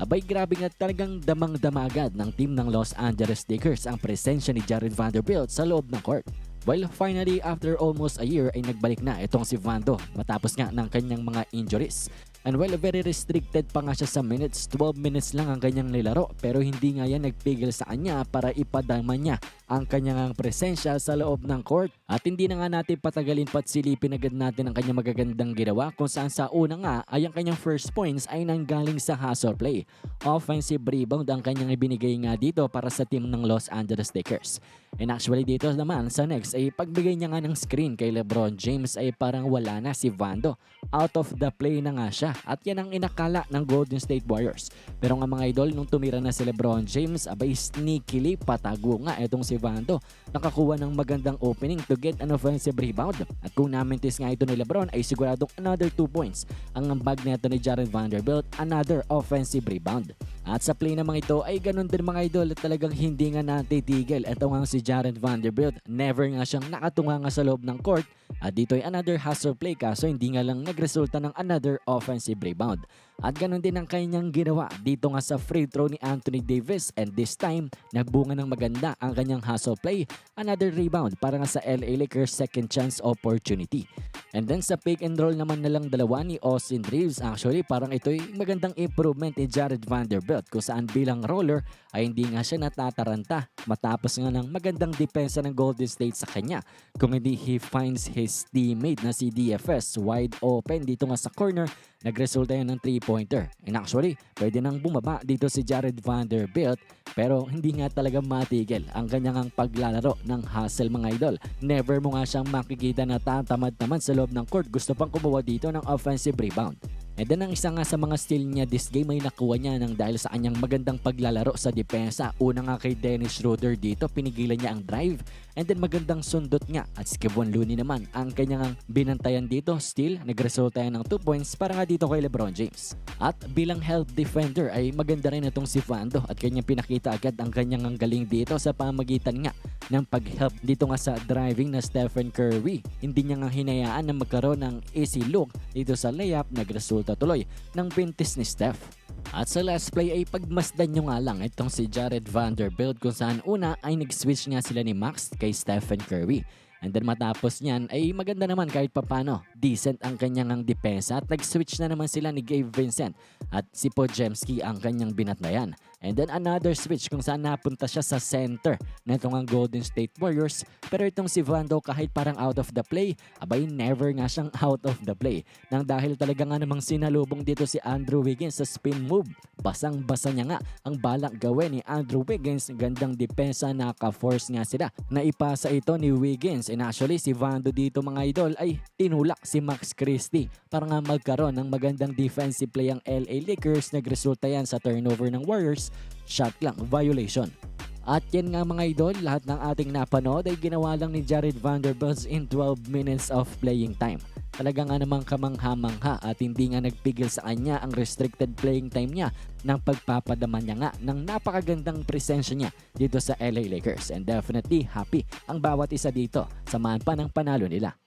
Abay grabe nga talagang damang-dama agad ng team ng Los Angeles Lakers ang presensya ni Jared Vanderbilt sa loob ng court. Well, finally, after almost a year ay nagbalik na itong si Vando matapos nga ng kanyang mga injuries. And well, very restricted pa nga siya sa minutes. 12 minutes lang ang kanyang nilaro pero hindi nga yan nagpigil sa kanya para ipadama niya ang kanyang presensya sa loob ng court. At hindi na nga natin patagalin pat silipin agad natin ang kanyang magagandang ginawa kung saan sa una nga ay ang kanyang first points ay nanggaling sa hustle play. Offensive rebound ang kanyang ibinigay nga dito para sa team ng Los Angeles Lakers. And actually dito naman sa next ay pagbigay niya nga ng screen kay Lebron James ay parang wala na si Vando. Out of the play na nga siya at yan ang inakala ng Golden State Warriors. Pero nga mga idol nung tumira na si Lebron James abay sneakily patago nga itong si Vando. Nakakuha ng magandang opening to get an offensive rebound. At kung namintis nga ito ni Lebron ay siguradong another 2 points ang bag neto ni Jared Vanderbilt another offensive rebound. At sa play naman ito ay ganun din mga idol at talagang hindi nga natitigil. Ito nga si Jared Vanderbilt. Never nga siyang nakatunga nga sa loob ng court. At dito ay another hustle play kaso hindi nga lang nagresulta ng another offensive rebound. At ganun din ang kanyang ginawa dito nga sa free throw ni Anthony Davis and this time nagbunga ng maganda ang kanyang hustle play. Another rebound para nga sa LA Lakers second chance opportunity. And then sa pick and roll naman na lang dalawa ni Austin Reeves actually parang ito'y magandang improvement ni Jared Vanderbilt kung saan bilang roller ay hindi nga siya natataranta matapos nga ng magandang depensa ng Golden State sa kanya kung hindi he finds his teammate na si DFS wide open dito nga sa corner nagresulta yan ng 3-pointer. And actually, pwede nang bumaba dito si Jared Vanderbilt pero hindi nga talaga matigil ang kanyang paglalaro ng hustle mga idol. Never mo nga siyang makikita na tatamad naman sa loob ng court. Gusto pang kumuha dito ng offensive rebound. And then ang isa nga sa mga steal niya this game ay nakuha niya ng dahil sa kanyang magandang paglalaro sa depensa. Una nga kay Dennis Schroeder dito, pinigilan niya ang drive. And then magandang sundot nga at si Kevon Looney naman ang kanyang binantayan dito. Still, nagresulta yan ng 2 points para nga dito kay Lebron James. At bilang help defender ay maganda rin itong si Fando at kanyang pinakita agad ang kanyang ang galing dito sa pamagitan nga ng pag-help dito nga sa driving na Stephen Curry. Hindi niya nga hinayaan na magkaroon ng easy look dito sa layup nagresulta tuloy ng pintis ni Steph. At sa last play ay pagmasdan nyo nga lang itong si Jared Vanderbilt kung saan una ay nag-switch nga sila ni Max kay Stephen Curry. And then matapos niyan ay maganda naman kahit papano. Decent ang kanyang ang depensa at nag-switch na naman sila ni Gabe Vincent at si Podjemski ang kanyang binatnayan. And then another switch kung saan napunta siya sa center na itong ang Golden State Warriors. Pero itong si Vando kahit parang out of the play, abay never nga siyang out of the play. Nang dahil talaga nga namang sinalubong dito si Andrew Wiggins sa spin move. Basang-basa niya nga ang balak gawin ni Andrew Wiggins. Gandang depensa naka-force nga sila. Naipasa ito ni Wiggins. And actually si Vando dito mga idol ay tinulak si Max Christie para nga magkaroon ng magandang defensive play ang LA Lakers. Nagresulta yan sa turnover ng Warriors. Shot lang, violation. At yan nga mga idol, lahat ng ating napanood ay ginawa lang ni Jared Vanderbilt in 12 minutes of playing time. Talaga nga namang kamangha-mangha at hindi nga nagpigil sa kanya ang restricted playing time niya ng pagpapadama niya nga ng napakagandang presensya niya dito sa LA Lakers. And definitely happy ang bawat isa dito. Samahan pa ng panalo nila.